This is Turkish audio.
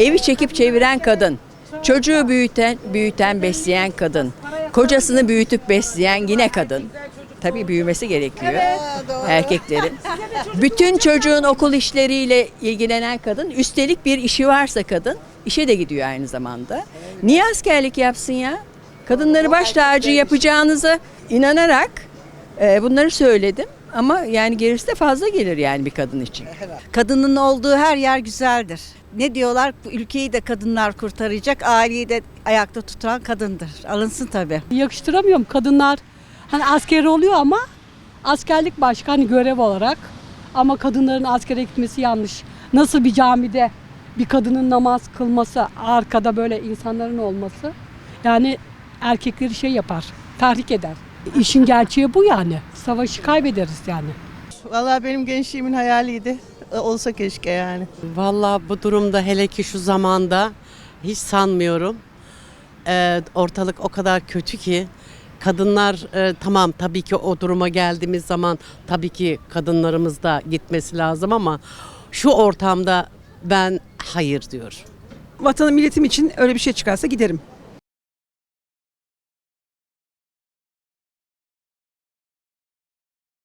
Evi çekip çeviren kadın. Çocuğu büyüten, büyüten, besleyen kadın. Kocasını büyütüp besleyen yine kadın. Tabii büyümesi gerekiyor erkeklerin. Bütün çocuğun okul işleriyle ilgilenen kadın. Üstelik bir işi varsa kadın işe de gidiyor aynı zamanda. Niye askerlik yapsın ya? Kadınları baş tacı yapacağınıza inanarak e, bunları söyledim. Ama yani gerisi de fazla gelir yani bir kadın için. Kadının olduğu her yer güzeldir. Ne diyorlar? Bu ülkeyi de kadınlar kurtaracak, aileyi de ayakta tutan kadındır. Alınsın tabii. yakıştıramıyorum kadınlar. Hani asker oluyor ama askerlik başka hani görev olarak. Ama kadınların askere gitmesi yanlış. Nasıl bir camide bir kadının namaz kılması, arkada böyle insanların olması. Yani erkekleri şey yapar, tahrik eder. İşin gerçeği bu yani. Savaşı kaybederiz yani. Vallahi benim gençliğimin hayaliydi. E, Olsa keşke yani. Vallahi bu durumda hele ki şu zamanda hiç sanmıyorum. Ee, ortalık o kadar kötü ki kadınlar e, tamam tabii ki o duruma geldiğimiz zaman tabii ki kadınlarımız da gitmesi lazım ama şu ortamda ben hayır diyorum. Vatanım milletim için öyle bir şey çıkarsa giderim.